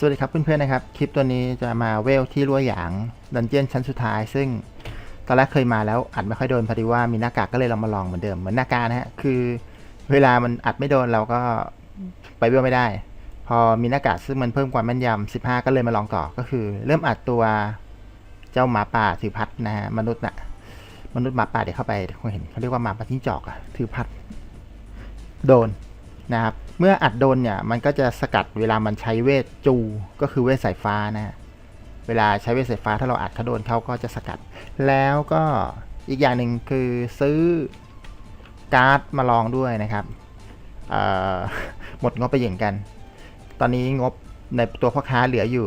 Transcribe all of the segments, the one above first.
สวัสดีครับเพื่อนๆนะครับ คลิปตัวนี้จะมาเวลที่รั่วหยางดันเจียนชั้นสุดท้าย ซึ่งตอนแรกเคยมาแล้วอัดไม่ค่อยโดนพอดีว่ามีหน้ากากก็เลยเรามาลองเหมือนเดิมเหมือนหน้ากากนะฮะคือเวลามันอัดไม่โดนเราก็ไปเวลไม่ได้ พอมีหน้ากากซึ่งมันเพิ่มความแม่นยำ15 ก็เลยมาลองต่อก็คือ เริ่มอัดตัวเจ้าหมาป่าถือพัดนะฮะมนุษย์น่ะมนุษย์หมาป่าเดี๋ยวเข้าไปคงเห็นเขาเรียกว่าหมาป่าที่จอกอะถือพัดโดนนะครับ เมื่ออัดโดนเนี่ยมันก็จะสกัดเวลามันใช้เวทจูก็คือเวทสายฟ้านะฮะเวลาใช้เวทสายฟ้าถ้าเราอัดเขาโดนเขาก็จะสกัด แล้วก็อีกอย่างหนึ่งคือซื้อการ์ดมาลองด้วยนะครับหมดงบไปอย่างกัน ตอนนี้งบในตัวพ่อค้าเหลืออยู่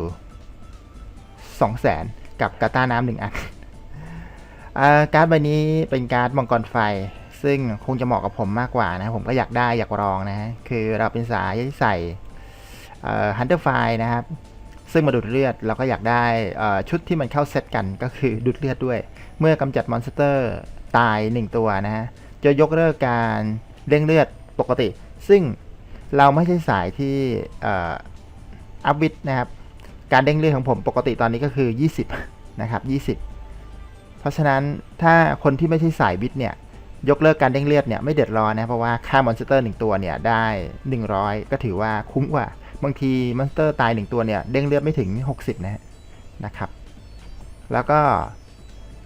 สองแสนกับกาต้าน้ำหนึ่งอันการ์ดใบนี้เป็นการ์ดมังกรไฟ ซึ่งคงจะเหมาะกับผมมากกว่านะผมก็อยากได้อยากลองนะฮะคือเราเป็นสายที่ใส่ฮันเตอร์ไฟนะครับ ซึ่งมาดูดเลือดเราก็อยากได้ชุดที่มันเข้าเซตกันก็คือดูดเลือดด้วย เมื่อกำจัดมอนสเตอร์ตาย 1 ตัวนะฮะจะยกเลิกการเร่งเลือดปกติ ซึ่งเราไม่ใช่สายที่อัพวิทนะครับ การเด้งเลือดของผมปกติตอนนี้ก็คือ 20 นะครับ 20 เพราะฉะนั้นถ้าคนที่ไม่ใช่สายวิทย์เนี่ย ยกเลิกการเด้งเลือดเนี่ยไม่เดือดร้อนนะเพราะว่าค่ามอนสเตอร์หนึ่งตัวเนี่ยได้ 100 ก็ถือว่าคุ้มกว่า บางทีมอนสเตอร์ตายหนึ่งตัวเนี่ยเด้งเลือดไม่ถึง 60 นะฮะนะครับ แล้วก็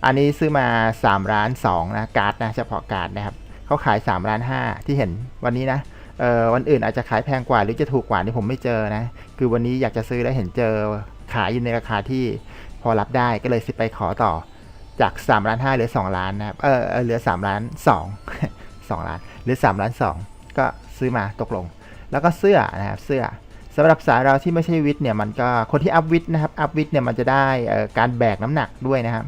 อันนี้ซื้อมา3ล้าน2นะการ์ดนะเฉพาะการ์ดนะครับเขาขาย3ล้าน5ที่เห็นวันนี้นะเออวันอื่นอาจจะขายแพงกว่าหรือจะถูกกว่านี่ผมไม่เจอนะ คือวันนี้อยากจะซื้อแล้วเห็นเจอขายอยู่ในราคาที่พอรับได้ก็เลยสิไปขอต่อ จาก3ล้าน5เหลือ2ล้านนะครับเออเหลือ3ล้าน2 2ล้านหลือ3ล้าน2ก็ซื้อมาตกลง แล้วก็เสื้อนะครับเสื้อสำหรับสายเราที่ไม่ใช่วิทเนี่ยมันก็คนที่อัพวิทนะครับอัพวิทเนี่ยมันจะได้เอ่อการแบกน้ำหนักด้วยนะครับ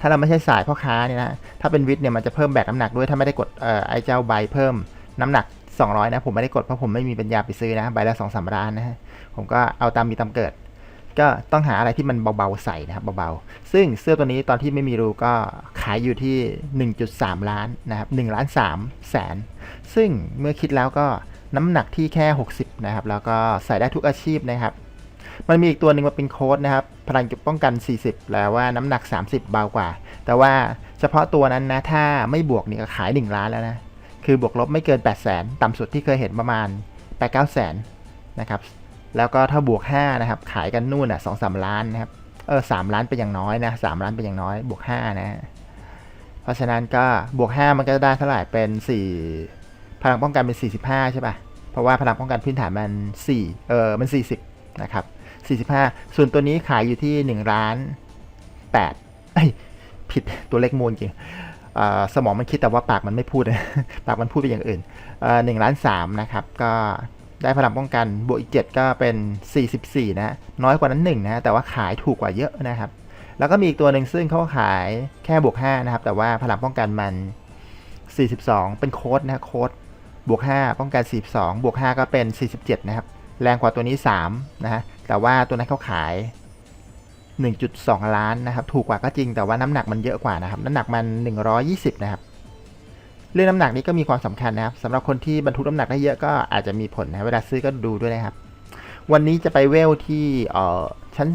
ถ้าเราไม่ใช่สายพ่อค้าเนี่ยนะถ้าเป็นวิทเนี่ยมันจะเพิ่มแบกน้ำหนักด้วยถ้าไม่ได้กดเอ่อไอ้เจ้าใบเพิ่มน้ำหนัก 200 นะผมไม่ได้กดเพราะผมไม่มีปัญญาไปซื้อนะใบละ2 3ล้านนะฮะผมก็เอาตามมีตามเกิด ก็ต้องหาอะไรที่มันเบาๆใส่นะครับเบาๆ ซึ่งเสื้อตัวนี้ตอนที่ไม่มีรูก็ขายอยู่ที่ 1.3 ล้านนะครับ1ล้าน3แสน ซึ่งเมื่อคิดแล้วก็น้ำหนักที่แค่ 60 นะครับ แล้วก็ใส่ได้ทุกอาชีพนะครับ มันมีอีกตัวหนึ่งมาเป็นโค้ดนะครับ พลังป้องกัน 40 แล้วว่าน้ำหนัก 30 เบากว่า แต่ว่าเฉพาะตัวนั้นนะ ถ้าไม่บวกนี่ก็ขาย 1 ล้านแล้วนะ คือบวกลบไม่เกิน 8 0 0 0 0 0 ต่ำสุดที่เคยเห็นประมาณ8 9 0 0 0 0 นะครับ แล้วก็ถ้าบวก5นะครับขายกันนู่นอะสองสามล้านนะครับเออสามล้านเป็นอย่างน้อยนะสามล้านเป็นอย่างน้อยบวก5นะฮะเพราะฉะนั้นก็บวก 5 มันก็ได้เท่าไหร่เป็น 4 พลังป้องกันเป็น 45 ใช่ป่ะ เพราะว่าพลังป้องกันพื้นฐานมัน 4 เออมัน 40 นะครับ 45 ส่วนตัวนี้ขายอยู่ที่ 1 ล้าน8เอ้ยผิดตัวเลขมูลจริงสมองมันคิดแต่ว่าปากมันไม่พูด ปากมันพูดไปอย่างอื่นหนึ่งล้านสามนะครับ ก็ ได้พลังป้องกันบวกอีก 7 ก็เป็น 44 นะ น้อยกว่านั้น1นะแต่ว่าขายถูกกว่าเยอะนะครับ แล้วก็มีอีกตัวหนึ่งซึ่งเขาขายแค่บวก5นะครับ แต่ว่าพลังป้องกันมัน 42 เป็นโค้ดนะโค้ดบวก5ป้องกัน 42 บวก 5 ก็เป็น 47 นะครับ แรงกว่าตัวนี้ 3 นะฮะแต่ว่าตัวนั้นเขาขาย 1.2 ล้านนะครับ ถูกกว่าก็จริงแต่ว่าน้ำหนักมันเยอะกว่านะครับ น้ำหนักมัน 120 นะครับ เรื่องน้ำหนักนี้ก็มีความสำคัญนะครับสำหรับคนที่บรรทุกน้ำหนักได้เยอะก็อาจจะมีผลนะเวลาซื้อก็ดูด้วยนะครับ วันนี้จะไปเวลที่เอ่อชั้น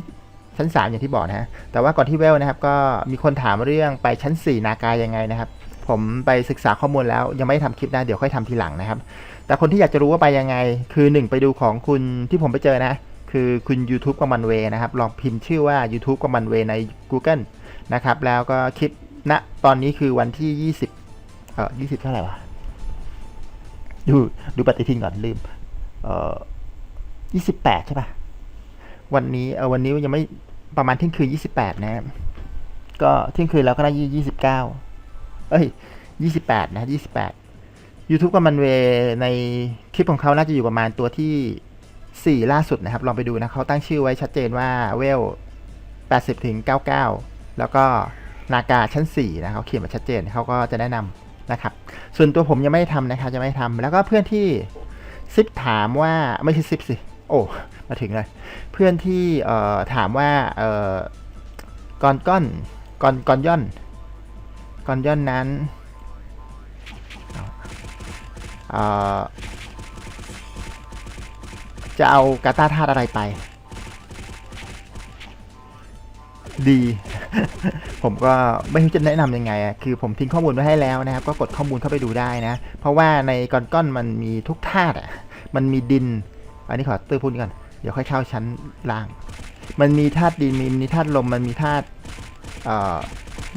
ชั้นสามอย่างที่บอกนะฮะแต่ว่าก่อนที่เวลนะครับ ก็มีคนถามเรื่องไปชั้น 4 นากายยังไงนะครับ ผมไปศึกษาข้อมูลแล้วยังไม่ได้ทำคลิปนะเดี๋ยวค่อยทำทีหลังนะครับ แต่คนที่อยากจะรู้ว่าไปยังไง คือ 1 ไปดูของคุณที่ผมไปเจอนะ คือคุณ YouTube กับมันเวนะครับ ลองพิมพ์ชื่อว่า YouTube กับมันเวใน Google นะครับแล้วก็คลิปณะตอนนี้คือวันที่ 20 เออยี่สิบเท่าไหร่วะดูดูปฏิทินก่อนลืม เออยี่สิบแปดใช่ปะวันนี้เออวันนี้ยังไม่ประมาณเที่ยงคืนยี่สิบแปดนะครับก็เที่ยงคืนแล้วก็น่ายี่ยี่สิบเก้าเอ้ยยี่สิบแปดนะยี่สิบแปด YouTube กับมันเวในคลิปของเขาน่าจะอยู่ประมาณตัวที่สี่ล่าสุดนะครับ ลองไปดูนะเขาตั้งชื่อไว้ชัดเจนว่าเวลแปดสิบถึงเก้าเก้าแล้วก็นากาชั้นสี่นะเขาเขียนมาชัดเจนเขาก็จะแนะนำ นะครับ ส่วนตัวผมยังไม่ได้ทำนะครับจะไม่ได้ทำแล้วก็เพื่อนที่ซิปถามว่าไม่ใช่ซิปสิ โอ้มาถึงเลย เพื่อนที่เอ่อถามว่าเอ่อก้อนก้อนก้อนก้อนย่อนก้อนย่อนนั้นเอ่อจะเอากาตาธาตุอะไรไป ดี ผมก็ไม่รู้จะแนะนำยังไงอะคือผมทิ้งข้อมูลไว้ให้แล้วนะครับ ก็กดข้อมูลเข้าไปดูได้นะ เพราะว่าในก้อนก้อนมันมีทุกธาตุอะ มันมีดิน อันนี้ขอตื้อพูดก่อนเดี๋ยวค่อยเข้าชั้นล่าง มันมีธาตุดินมีธาตุลมมันมีธาตุ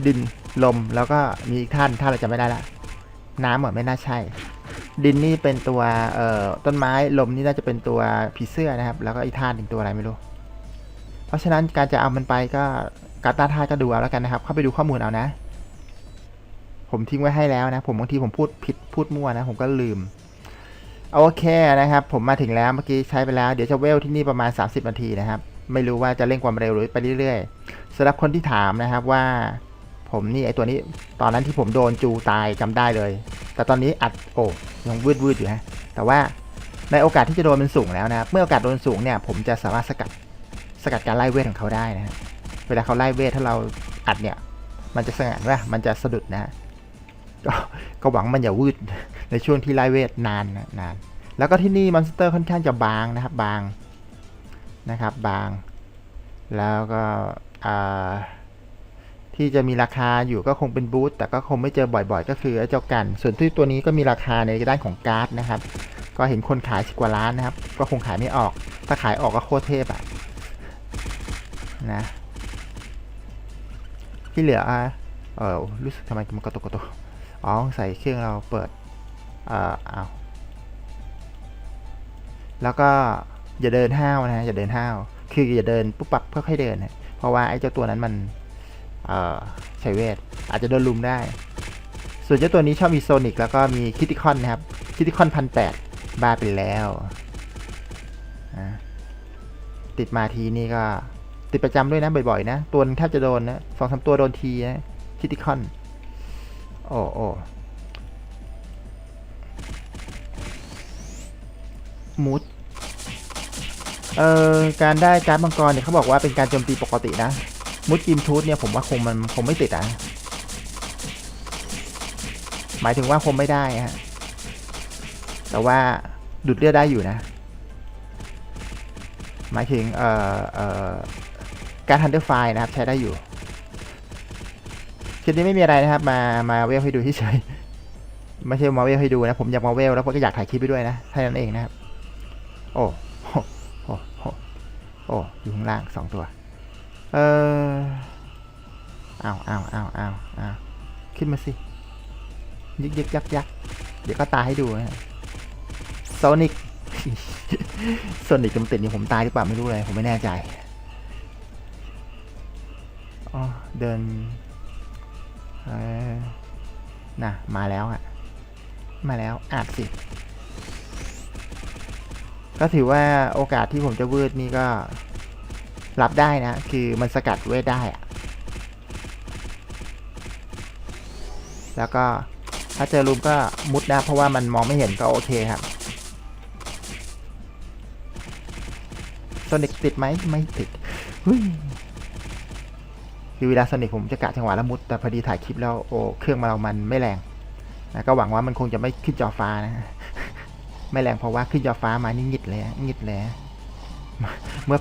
ดินลมแล้วก็มีอีกธาตุธาตุเราจะไม่ได้ละน้ำเหมือนไม่น่าใช่ ดินนี่เป็นตัวต้นไม้ลมนี่น่าจะเป็นตัวผีเสื้อนะครับ แล้วก็อีกธาตุหนึ่งตัวอะไรไม่รู้ เพราะฉะนั้นการจะเอามันไปก็การต้านทานก็ดูเอาแล้วกันนะครับ เข้าไปดูข้อมูลเอานะ ผมทิ้งไว้ให้แล้วนะ ผมบางทีผมพูดผิดพูดมั่วนะ ผมก็ลืม โอเคนะครับ ผมมาถึงแล้วเมื่อกี้ใช้ไปแล้ว เดี๋ยวจะเวลที่นี่ประมาณ 30 นาทีนะครับ ไม่รู้ว่าจะเร่งความเร็วหรือไปเรื่อยๆสำหรับคนที่ถามนะครับว่า ผมนี่ไอตัวนี้ ตอนนั้นที่ผมโดนจูตายจำได้เลย แต่ตอนนี้อัดโอ้ยังวืดวืดๆอยู่ฮะแต่ว่าในโอกาสที่จะโดนมันสูงแล้วนะครับ เมื่อโอกาสโดนสูงเนี่ย ผมจะสามารถสกัด สกัดการไล่เวทของเขาได้นะฮะเวลาเขาไล่เวทถ้าเราอัดเนี่ย มันจะสงัดว่ามันจะสะดุดนะฮะก็ก็หวังมันอย่าวืดในช่วงที่ไล่เวทนานนะนาน แล้วก็ที่นี่มอนสเตอร์ค่อนข้างจะบางนะครับ บางนะครับบาง แล้วก็ที่จะมีราคาอยู่ก็คงเป็นบูธแต่ก็คงไม่เจอบ่อยๆ ก็คือเจ้ากัน ส่วนที่ตัวนี้ก็มีราคาในด้านของการ์ดนะครับ ก็เห็นคนขายสิกว่าล้านนะครับ ก็คงขายไม่ออก ถ้าขายออกก็โคตรเทพอะ นะ ที่เหลืออะเออรู้สึกทำไมมันกระตุกกระตุกอ๋อใส่เครื่องเราเปิดเอ่อเอาแล้วก็อย่าเดินห้าวนะอย่าเดินห้าวคืออย่าเดินปุ๊บปั๊บค่อยๆเดินนะเพราะว่าไอ้เจ้าตัวนั้นมันเอ่อใช้เวท อาจจะโดนลุมได้ ส่วนเจ้าตัวนี้ชอบมีโซนิกแล้วก็มีคิติคอนนะครับคิติคอนพันแปดบ้าไปแล้ว ติดมาทีนี่ก็ ติดประจำด้วยนะบ่อยๆนะ ตัวนึงแทบจะโดนนะสองสามตัวโดนทีนะคิติคอนโอ้โอ้มูดเอ่อการได้การ์ดมังกรเนี่ยเขาบอกว่าเป็นการโจมตีปกตินะ มุดจิมทูธเนี่ยผมว่าคงมันคงไม่ติดอะ หมายถึงว่าคงไม่ได้ฮะ แต่ว่าดูดเลือดได้อยู่นะ หมายถึงเอ่อเอ่อ การทันเดอร์ไฟนะครับใช้ได้อยู่คลิปนี้ไม่มีอะไรนะครับ มามาเวลให้ดูเฉยๆไม่ใช่มาเวลให้ดูนะ ผมอยากมาเวลแล้วผมก็อยากถ่ายคลิปไปด้วยนะแค่นั้นเองนะครับ โอ้โหโอ้โหโอ้อยู่ข้างล่างสองตัว เออเอาเอาเอาเอาเอาขึ้นมาสิยึกยึกยักยักเดี๋ยวก็ตายให้ดูนะโซนิกโซนิกจำติดนี่ผมตายหรือเปล่าไม่รู้เลย ผมไม่แน่ใจ เดินน่ะ มาแล้วอะ มาแล้วอาจสิ ก็ถือว่าโอกาสที่ผมจะวืดนี่ก็รับได้นะ คือมันสกัดเวทได้อะแล้วก็ถ้าเจอรูมก็มุดนะ เพราะว่ามันมองไม่เห็นก็โอเคครับโซนิกติดไหมไม่ติดเฮ้ย คือเวลาโซนิกผมจะกะจังหวะล้วมุด แต่พอดีถ่ายคลิปแล้วโอ้เครื่องมาเรามันไม่แรงนะก็หวังว่ามันคงจะไม่ขึ้นจอฟ้านะ ไม่แรงเพราะว่าขึ้นจอฟ้ามานี่หงิดเลยหงิดเลยเมื่อ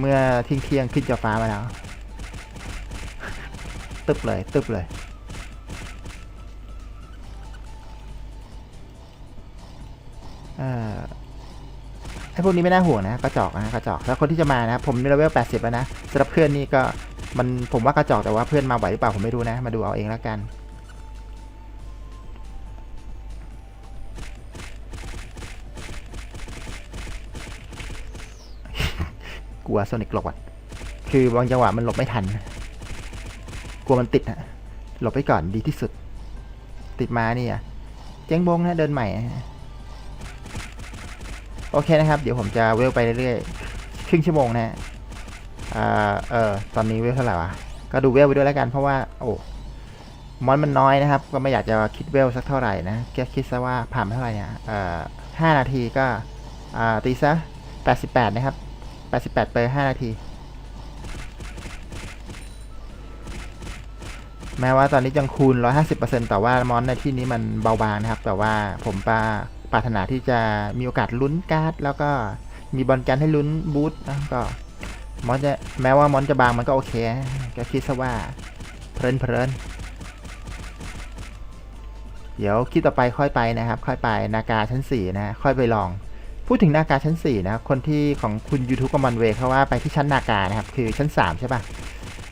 เมื่อเที่ยงเที่ยงขึ้นจอฟ้ามาแล้ว ตึบเลย ตึบเลยเออไอ้พวกนี้ไม่น่าห่วงนะกระจอกนะกระจอก แล้วคนที่จะมานะ ผมมีเลเวล80แล้วนะสำหรับเพื่อนนี่ก็ มันผมว่ากระจอกแต่ว่าเพื่อนมาไหวหรือเปล่าผมไม่รู้นะ มาดูเอาเองแล้วกัน กลัวโซนิกหลบอะ คือบางจังหวะมันหลบไม่ทัน กลัวมันติดอะหลบไปก่อนดีที่สุด ติดมานี่อะ เจ๊งบงนะเดินใหม่ โอเคนะครับ เดี๋ยวผมจะเวลไปเรื่อยๆ ครึ่งชั่วโมงนะฮะ อ่าเออตอนนี้เวลเท่าไหร่วะก็ดูเวลไปด้วยแล้วกันเพราะว่าโอ้มอนมันน้อยนะครับ ก็ไม่อยากจะคิดเวลสักเท่าไหร่นะแค่คิดซะว่าผ่านเท่าไหร่เนี่ยเอ่อห้านาทีก็อ่าตีซะแปดสิบแปดนะครับ88ไปอร์5นาที แม้ว่าตอนนี้ยังคูณ150%แต่ว่ามอนในที่นี้มันเบาบางนะครับ แต่ว่าผมปาปรารถนาที่จะมีโอกาสลุ้นการ์ด แล้วก็มีบอลกันให้ลุ้นบูทนะก็ มอนจะแม้ว่ามอนจะบางมันก็โอเคก็คิดซะว่าเพลินเพลินเดี๋ยวคลิดต่อไปค่อยไปนะครับ ค่อยไปนากาชั้นสี่นะ ค่อยไปลอง พูดถึงนากาชั้น 4 นะครับคนที่ของคุณ YouTube กับมันเวเขาว่าไปที่ชั้นนากานะครับ คือชั้น 3 ใช่ปะ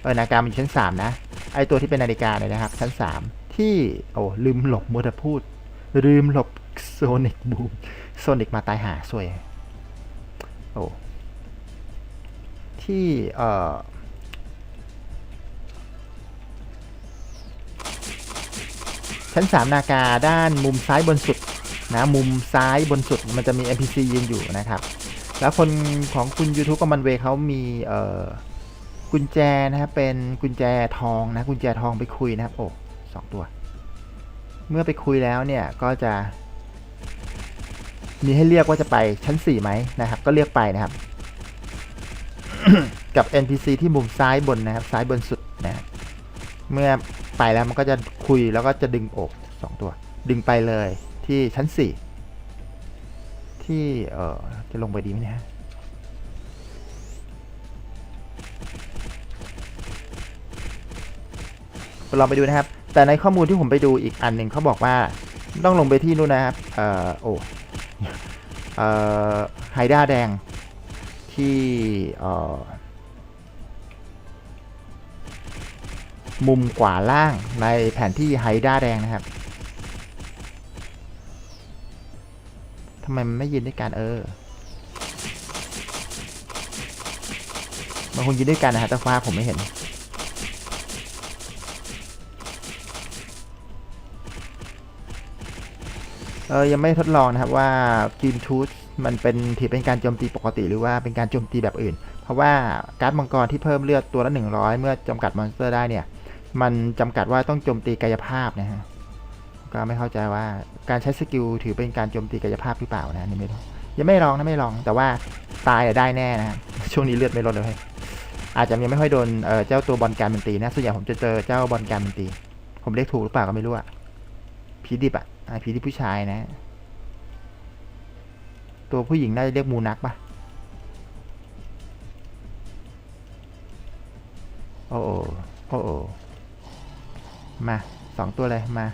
เออ นากามันอยู่ชั้น 3 นะ ไอตัวที่เป็นนาฬิกาเนี่ยนะครับ ชั้น 3 ที่ โอ้ลืมหลบมัวแต่พูด ลืมหลบโซนิกบูมโซนิกมาตายหาสวย โอ้ ที่ชั้น 3 นากาด้านมุมซ้ายบนสุดนะมุมซ้ายบนสุดมันจะมี NPC ยืนอยู่นะครับ แล้วคนของคุณ YouTube ก็มันเวเขามีเออกุญแจนะครับเป็นกุญแจทองนะกุญแจทองไปคุยนะครับโอ้สองตัว เมื่อไปคุยแล้วเนี่ยก็จะ มีให้เรียกว่าจะไปชั้น4ไหมนะครับ ก็เรียกไปนะครับ กับ NPC ที่มุมซ้ายบนนะครับ ซ้ายบนสุดนะเมื่อไปแล้วมันก็จะคุยแล้วก็จะดึงอบสองตัว ดึงไปเลยที่ชั้นสี่ที่เออจะลงไปดีไหมเนี่ยลองไปดูนะครับ แต่ในข้อมูลที่ผมไปดูอีกอันหนึ่งเขาบอกว่าต้องลงไปที่นู่นนะครับ เอ่อโอ้เอ่อไฮด้าแดง ที่มุมขวาล่างในแผนที่ไฮด้าแดงนะครับทำไมมันไม่ยืนด้วยกันเออ มันคงยืนด้วยกันนะฮะแต่ฟ้าผมไม่เห็น เออยังไม่ทดลองนะครับว่ากินทูธ มันเป็นถือเป็นการโจมตีปกติหรือว่าเป็นการโจมตีแบบอื่น เพราะว่าการ์ดมังกรที่เพิ่มเลือดตัวละ 100 เมื่อจำกัดมอนสเตอร์ได้เนี่ย มันจำกัดว่าต้องโจมตีกายภาพนะฮะก็ไม่เข้าใจว่าการใช้สกิลถือเป็นการโจมตีกายภาพหรือเปล่านะนี่ไม่รู้ยังไม่ลองนะไม่ลองแต่ว่าตายอะได้แน่นะช่วงนี้เลือดไม่ลดเลยอาจจะยังไม่ค่อยโดนเออเจ้าตัวบอลการมันตีนะส่วนใหญ่ผมจะเจอเจ้าบอลการมันตี ผมเรียกถูกหรือเปล่าก็ไม่รู้อะผีดิบอะอะผีดิบผู้ชายนะ ตัวผู้หญิงน่าจะเรียกมูนักปะโอ้โอโอ้โอมาสองตัวเลยมา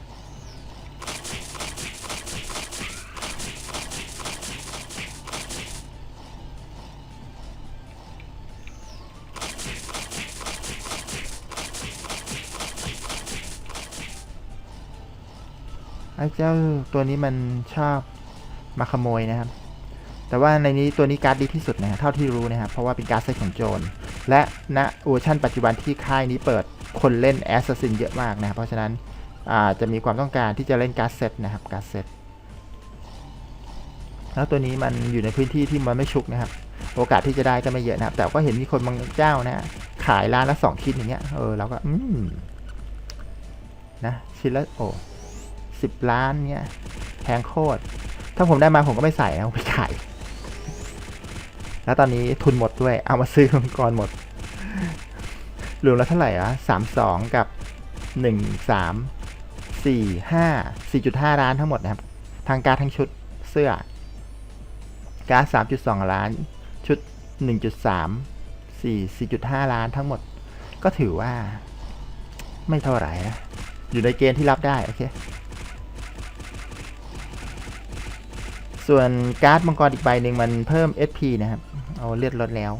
ไอ้เจ้าตัวนี้มันชอบมาขโมยนะครับ แต่ว่าในนี้ตัวนี้การ์ดดีที่สุดนะฮะเท่าที่รู้นะครับ เพราะว่าเป็นการ์ดเซตของโจร และณเวอร์ชันปัจจุบันที่ค่ายนี้เปิดคนเล่นแอสซัสซินเยอะมากนะครับเพราะฉะนั้นจะมีความต้องการที่จะเล่นการ์ดเซตนะครับการ์ดเซตแล้วตัวนี้มันอยู่ในพื้นที่ที่มันไม่ชุกนะครับ โอกาสที่จะได้ก็ไม่เยอะนะครับ แต่ก็เห็นมีคนบางเจ้านะฮะขายร้านละสองชิ้นอย่างเงี้ย เออเราก็อืมนะชิ้นละโอ้สิบล้านเงี้ยแพงโคตรถ้าผมได้มาผมก็ไม่ใส่นะผมไปขาย แล้วตอนนี้ทุนหมดด้วย เอามาซื้อมังกรหมด รวมแล้วเท่าไหร่อะสามสองกับหนึ่งสามสี่ห้าสี่จุดห้าล้านทั้งหมดนะครับ ทางการทั้งชุดเสื้อ การสามจุดสองล้าน ชุดหนึ่งจุดสามสี่สี่จุดห้าล้านทั้งหมด ก็ถือว่า ไม่เท่าไหร่นะอยู่ในเกณฑ์ที่รับได้ โอเค ส่วนการ์ดมังกรอีกใบหนึ่งมันเพิ่ม SP นะครับ เอาเลือดลดแล้ว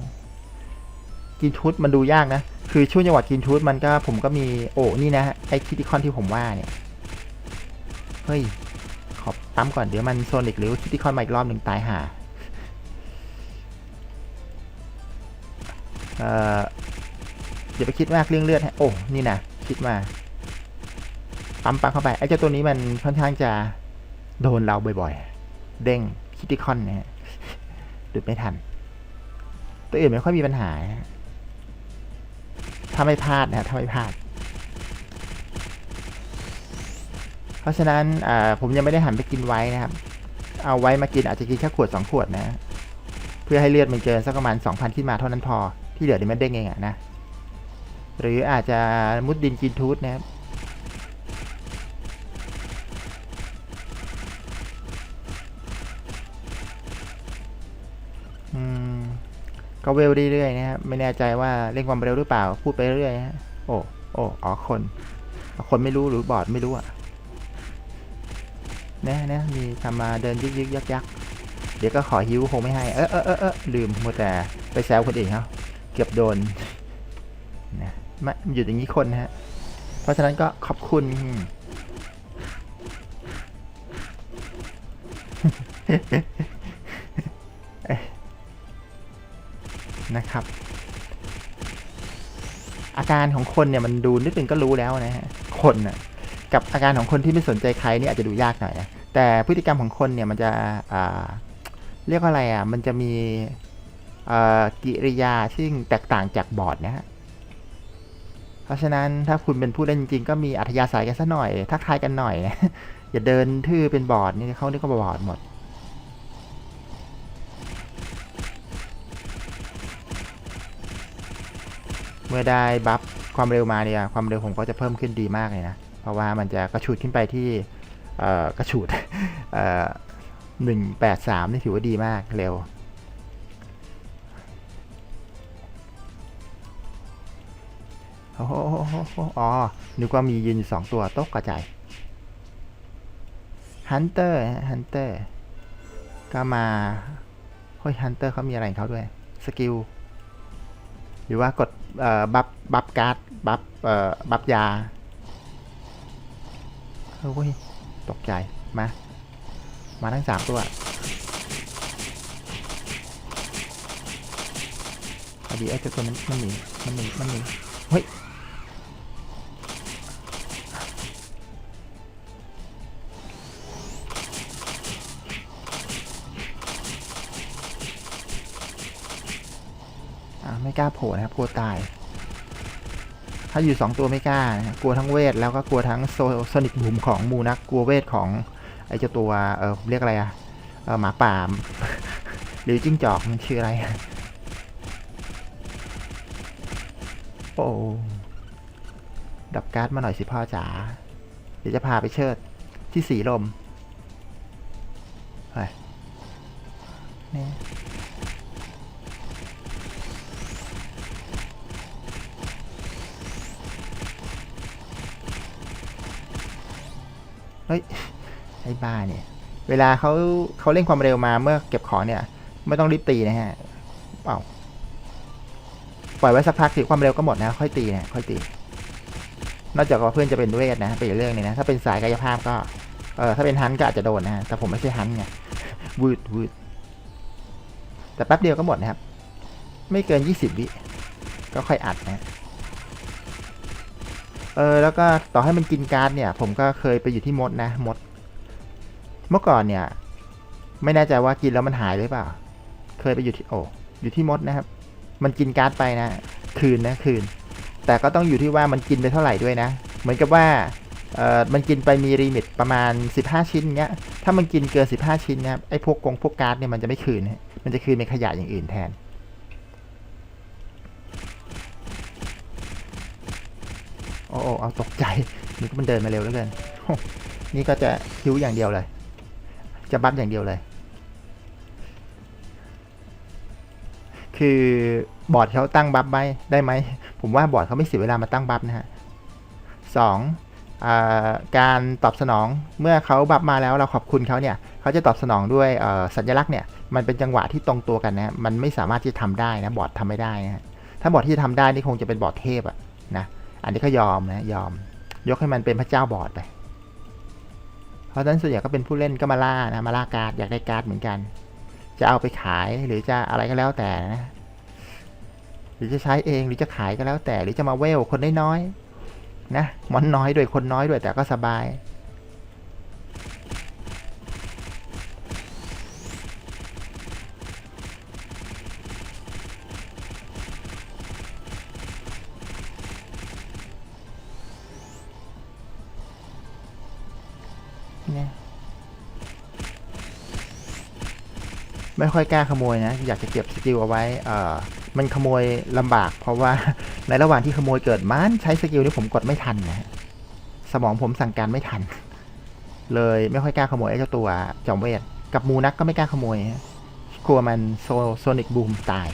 กินชุดมันดูยากนะ คือช่วงจังหวัดกินชุดมันก็ผมก็มีโอ้นี่นะไอคิติคอนที่ผมว่าเนี่ย เฮ้ย ขอปั๊มก่อนเดี๋ยวมันโซนิกหรือคิติคอนมาอีกรอบหนึ่งตายห่าเอ่ออย่าไปคิดมากเรื่องเลือดฮะโอ้นี่นะคิดมาปั๊มปั๊มเข้าไปไอ้เจ้าตัวนี้มันค่อนข้างจะโดนเราบ่อยๆ เด้งคิติคอนนะฮะดุดไม่ทัน ตัวอื่นไม่ค่อยมีปัญหา ถ้าไม่พลาดนะถ้าไม่พลาด เพราะฉะนั้นผมยังไม่ได้หันไปกินไว้นะครับ เอาไว้มากินอาจจะกินแค่ขวดสองขวดนะ เพื่อให้เลือดมันเกินสักประมาณสองพันขึ้นมาเท่านั้นพอ ที่เหลือเดี๋ยวมันเด้งเองอะนะ หรืออาจจะมุดดินกินทูตนะครับ ก็เวลเรื่อยๆนะครับไม่แน่ใจว่าเร่งความเร็วหรือเปล่า พูดไปเรื่อยฮะโอ้โอ้อ๋อคนคนไม่รู้หรือบอร์ดไม่รู้อะนะนะมีทำมาเดินยึกยึกยักยักเดี๋ยวก็ขอฮิวคงไม่ให้ เออเออเออเออลืมหมัวแต่ไปแซวคนอื่นเขาเกือบโดนนะม่มันอยู่อย่างนี้คนนะฮะ เพราะฉะนั้นก็ขอบคุณ นะครับ อาการของคนเนี่ยมันดูนิดนึงก็รู้แล้วนะฮะคนน่ะกับอาการของคนที่ไม่สนใจใครเนี่ยอาจจะดูยากหน่อยนะแต่พฤติกรรมของคนเนี่ยมันจะเรียกว่าอะไรอะมันจะมีกิริยาซึ่งแตกต่างจากบอร์ดนะฮะเพราะฉะนั้นถ้าคุณเป็นผู้เล่นจริงก็มีอัธยาศัยกันสักหน่อย ทักทายกันหน่อยนะอย่าเดินทื่อเป็นบอร์ดนี่เขานี่ก็บอร์ดหมด เมื่อได้บัฟความเร็วมาเนี่ยความเร็วผมก็จะเพิ่มขึ้นดีมากเลยนะ เพราะว่ามันจะกระชูดขึ้นไปที่กระชูดหนึ่งแปดสามนี่ถือว่าดีมากเร็ว โอ้โหอ๋อนึกว่ามียืนอยู่สองตัวตกกระจายฮันเตอร์ฮันเตอร์ก็มาเฮ้ยฮันเตอร์เขามีอะไรของเขาด้วย สกิล หรือว่ากดบัฟบัฟการ์ดบัฟบัฟยาเฮ้ยตกใจ มา มาทั้งสามตัวพอดีไอ้เจ้าตัวนั้นมันหนีมันหนีมันหนีเฮ้ย ไม่กล้าโผล่นะครับกลัวตาย ถ้าอยู่สองตัวไม่กล้านะกลัวทั้งเวทแล้วก็กลัวทั้งโซโซนิกบูมของมูนักกลัวเวทของไอ้เจ้าตัวเออเรียกอะไรอะเออหมาป่าหรือจิ้งจอกมันชื่ออะไรอะโอ้ดับการ์ดมาหน่อยสิพ่อจ๋าเดี๋ยวจะพาไปเชิดที่สีลมไปนี่ เฮ้ยไอ้บ้าเนี่ย เวลาเขาเขาเร่งความเร็วมาเมื่อเก็บของเนี่ย ไม่ต้องรีบตีนะฮะเปล่าปล่อยไว้สักพักสิความเร็วก็หมดนะค่อยตีนะค่อยตี นอกจากว่าเพื่อนจะเป็นเวทนะเป็นอีกเรื่องนึงนะถ้าเป็นสายกายภาพก็เออถ้าเป็นฮันก็อาจจะโดนนะฮะแต่ผมไม่ใช่ฮันไงวืดวืดแต่แป๊บเดียวก็หมดนะครับ ไม่เกินยี่สิบวิก็ค่อยอัดนะ เออแล้วก็ต่อให้มันกินการ์ดเนี่ย ผมก็เคยไปอยู่ที่มดนะมด เมื่อก่อนเนี่ย ไม่แน่ใจว่ากินแล้วมันหายหรือเปล่า เคยไปอยู่ที่โอ้อยู่ที่มดนะครับ มันกินการ์ดไปนะ คืนนะคืน แต่ก็ต้องอยู่ที่ว่ามันกินไปเท่าไหร่ด้วยนะ เหมือนกับว่าเออมันกินไปมีรีมิตประมาณ 15 ชิ้นเงี้ย ถ้ามันกินเกิน 15 ชิ้นนะครับไอ้พวกกงพวกการ์ดเนี่ยมันจะไม่คืนนะมันจะคืนเป็นขยะอย่างอื่นแทน โอ้โอ้เอาตกใจนึกว่มันเดินมาเร็วแล้วเกินนี่ก็จะคิ้วอย่างเดียวเลย จะบัฟอย่างเดียวเลย คือบอร์ดเขาตั้งบัฟไว้ได้ไหม ผมว่าบอร์ดเขาไม่เสียเวลามาตั้งบัฟนะฮะสองการตอบสนองเมื่อเขาบัฟมาแล้วเราขอบคุณเขาเนี่ยเขาจะตอบสนองด้วยสัญลักษณ์เนี่ยมันเป็นจังหวะที่ตรงตัวกันนะมันไม่สามารถที่จะทำได้นะบอร์ดทำไม่ได้นะฮะถ้าบอร์ดที่จะทำได้นี่คงจะเป็นบอร์ดเทพอะ อันนี้ก็ยอมนะยอม ยกให้มันเป็นพระเจ้าบอดไป เพราะฉะนั้นส่วนใหญ่ก็เป็นผู้เล่นก็มาล่านะมาล่าการ์ดอยากได้การ์ดเหมือนกัน จะเอาไปขายหรือจะอะไรก็แล้วแต่นะ หรือจะใช้เองหรือจะขายก็แล้วแต่ หรือจะมาเวลคนน้อยๆนะมอนน้อยด้วยคนน้อยด้วยแต่ก็สบาย ไม่ค่อยกล้าขโมยนะ อยากจะเก็บสกิลเอาไว้เอ่อมันขโมยลำบาก เพราะว่าในระหว่างที่ขโมยเกิดมันใช้สกิลนี้ผมกดไม่ทันนะสมองผมสั่งการไม่ทัน เลยไม่ค่อยกล้าขโมยไอ้เจ้าตัวจอมเวทกับมูนักก็ไม่กล้าขโมยกลัวมันโซโซนิกบูมตาย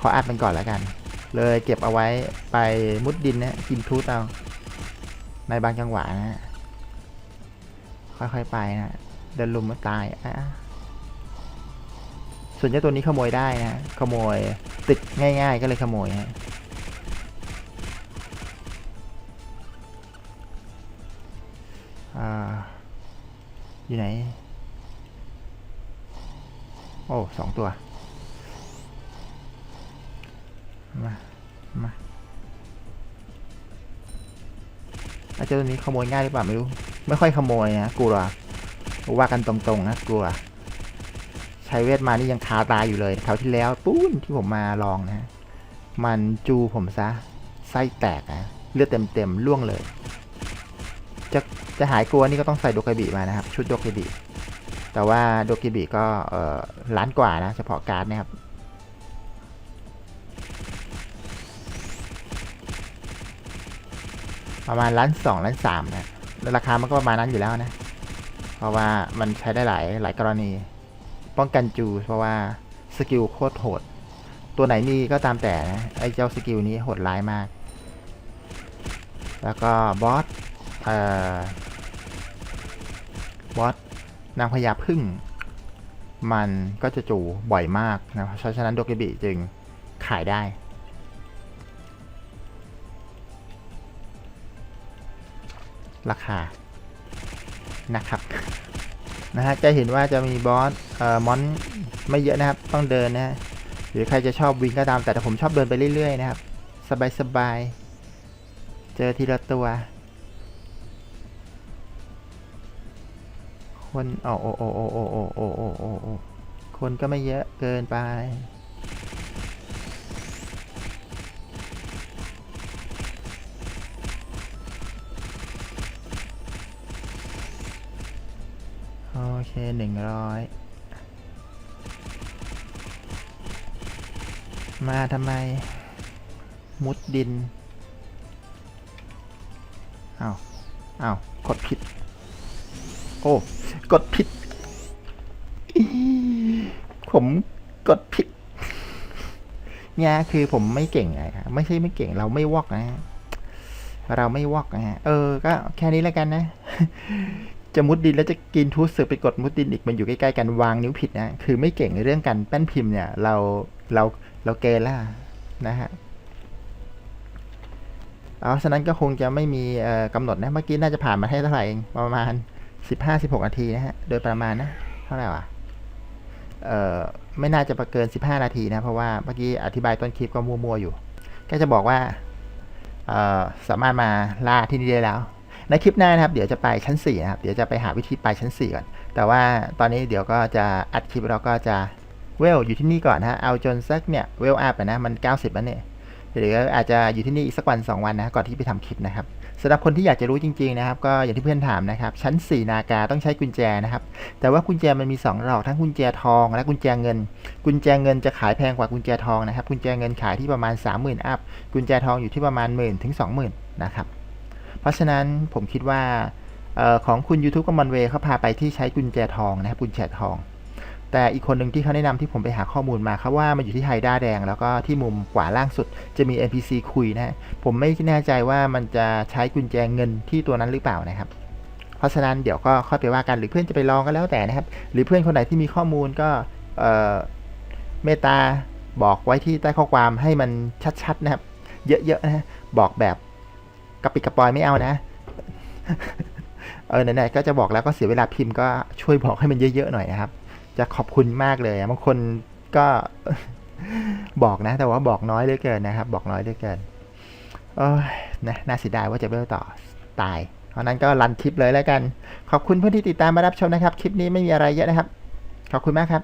ขออัดมันก่อนแล้วกัน เลยเก็บเอาไว้ไปมุดดินนะกินทูตเอาในบางจังหวะนะฮะค่อยๆไปนะเดินลุมมาตายอะ ส่วนเจ้าตัวนี้ขโมยได้นะขโมยตึกง่าย ๆ ก็เลยขโมยฮะอยู่ไหน โอ้สองตัว มามาอาเจ้าตัวนี้ขโมยง่ายหรือเปล่าไม่รู้ ไม่ค่อยขโมยนะกลัวว่ากันตรงๆนะกลัว ใช้เวทมานี่ยังคาตายอยู่เลยคราที่แล้วปุ้นที่ผมมาลองนะ มันจูผมซะไส้แตกนะเลือดเต็มๆล่วงเลย จะจะหายกลัวนี่ก็ต้องใส่โดกาบิมานะครับ ชุดโดกาบิแต่ว่าโดกิบิก็เอ่อล้านกว่านะ เฉพาะการ์ดนะครับประมาณล้านสองล้านสามนะราคามันก็ประมาณนั้นอยู่แล้วนะ เพราะว่ามันใช้ได้หลายหลายกรณี ป้องกันจู เพราะว่าสกิลโคตรโหด ตัวไหนมีก็ตามแต่นะไอ้เจ้าสกิลนี้โหดร้ายมาก แล้วก็บอสเอ่อบอสนางพญาพึ่ง มันก็จะจูบ่อยมากนะเพราะฉะนั้นโดเกบิจึงขายได้ราคานะครับ นะฮะจะเห็นว่าจะมีบอสเอ่อมอนไม่เยอะนะครับ ต้องเดินนะฮะหรือใครจะชอบวิ่งก็ตาม แต่ผมชอบเดินไปเรื่อยๆนะครับ สบายๆ เจอทีละตัว คนโอ้โอ้โอ้โอ้โอ้โอ้โอ้คนก็ไม่เยอะเกินไป เคหนึ่งร้อยมาทำไม มุดดินเอา้าเอา้ากดผิด โอ้ กดผิด ผมกดผิดเนี่ยคือผมไม่เก่งไงครับไม่ใช่ไม่เก่งเราไม่วอกนะฮะเราไม่วอกนะฮะเออ ก็แค่นี้แล้วกันนะ จะมุดดินแล้วจะกินทูสเสือไปกดมุดดินอีกมันอยู่ใกล้ๆกันวางนิ้วผิดนะคือไม่เก่งในเรื่องการแป้นพิมพ์เนี่ย เราเราเราเกล้วนะฮะเอาฉะนั้นก็คงจะไม่มีกำหนดนะ เมื่อกี้น่าจะผ่านมาให้เท่าไหร่เองประมาณสิบห้าสิบหกนาทีนะฮะ โดยประมาณนะ เท่าไหร่วะเอ่อไม่น่าจะประเกินสิบห้านาทีนะ เพราะว่าเมื่อกี้อธิบายต้นคลิปก็มัวๆอยู่ ก็จะบอกว่า เอ่อ สามารถมาล่าที่นี่ได้แล้ว ในคลิปหน้านะครับ เดี๋ยวจะไปชั้น4นะครับ เดี๋ยวจะไปหาวิธีไปชั้น 4 ก่อน แต่ว่าตอนนี้เดี๋ยวก็จะอัดคลิปเราก็จะเวลอยู่ที่นี่ก่อนนะฮะ เอาจนสักเนี่ยเวลอัพนะมัน 90แล้วเนี่ยหรืออาจจะอยู่ที่นี่อีกสักวัน 2 วันนะก่อนที่ไปทำคลิปนะครับสำหรับคนที่อยากจะรู้จริงๆนะครับ ก็อย่างที่เพื่อนถามนะครับ ชั้น 4 นากาต้องใช้กุญแจนะครับ แต่ว่ากุญแจมันมี2ดอกทั้งกุญแจทอง และกุญแจเงิน กุญแจเงินจะขายแพงกว่ากุญแจทองนะครับ กุญแจเงินขายที่ประมาณ 30,000 อัพ กุญแจทองอยู่ที่ประมาณ1 0,000ถึง20,000นะครับ เพราะฉะนั้นผมคิดว่าออของคุณ YouTube กับมอนเวเขาพาไปที่ใช้กุญแจทองนะครับกุญแจทอง แต่อีกคนหนึ่งที่เขาแนะนำที่ผมไปหาข้อมูลมาเขาว่ามันอยู่ที่ไฮด้าแดง แล้วก็ที่มุมขวาล่างสุดจะมี NPC คุยนะผมไม่แน่ใจว่ามันจะใช้กุญแจเงินที่ตัวนั้นหรือเปล่านะครับเพราะฉะนั้นเดี๋ยวก็ค่อยไปว่ากันหรือเพื่อนจะไปลองก็แล้วแต่นะครับ หรือเพื่อนคนไหนที่มีข้อมูลก็เออเมตตาบอกไว้ที่ใต้ข้อความให้มันชัดๆนะครับ เยอะๆนะบอกแบบ กระปิดกระปอยไม่เอานะ เออไหนๆก็จะบอกแล้วก็เสียเวลาพิมพ์ก็ช่วยบอกให้มันเยอะๆหน่อยนะครับ จะขอบคุณมากเลยบางคนก็บอกนะ แต่ว่าบอกน้อยเหลือเกินนะครับ บอกน้อยเหลือเกินโอ้ยนะน่าเสียดายว่าจะเบลต่อตาย เพราะนั้นก็รันคลิปเลยแล้วกัน ขอบคุณเพื่อนที่ติดตามมารับชมนะครับ คลิปนี้ไม่มีอะไรเยอะนะครับ ขอบคุณมากครับ